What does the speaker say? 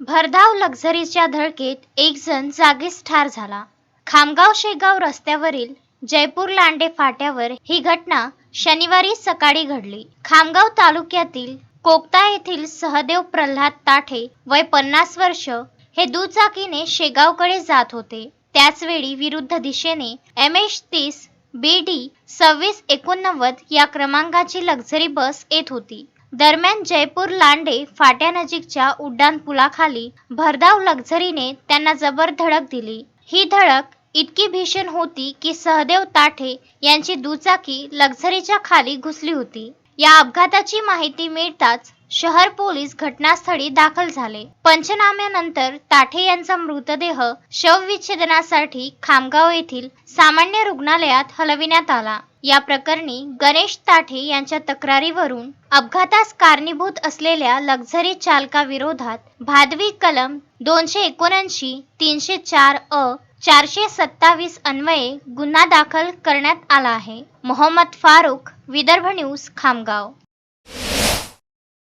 भरधाव लक्झरीच्या धडकेत एक जण जागीच ठार झाला. खामगाव शेगाव रस्त्यावरील जयपूर लांडे फाट्यावर ही घटना शनिवारी सकाळी घडली. खामगाव तालुक्यातील कोकता येथील सहदेव प्रल्हाद ताठे वय पन्नास वर्ष हे दुचाकीने शेगावकडे जात होते. त्याचवेळी विरुद्ध दिशेने एम एच तीस बी डी सव्वीस एकोणनव्वद या क्रमांकाची लक्झरी बस येत होती. दरम्यान जयपूर लांडे फाट्यानजीकच्या उड्डाणपुलाखाली भरधाव लक्झरीने त्यांना जबर धडक दिली. ही धडक इतकी भीषण होती की सहदेव ताठे यांची दुचाकी लक्झरीच्या खाली घुसली होती. या अपघाताची माहिती मिळताच शहर पोलीस घटनास्थळी दाखल झाले. पंचनाम्यानंतर ताठे यांचा मृतदेह शवविच्छेदनासाठी खामगाव येथील सामान्य रुग्णालयात हलविण्यात आला. या प्रकरणी गणेश ताठे यांच्या तक्रारीवरून अपघातास कारणीभूत असलेल्या लक्झरी चालकाविरोधात भादवी कलम दोनशे एकोणऐंशी तीनशे चार अ चारशे सत्तावीस अन्वये गुन्हा दाखल करण्यात आला आहे. मोहम्मद फारुख विदर्भ न्यूज खामगाव.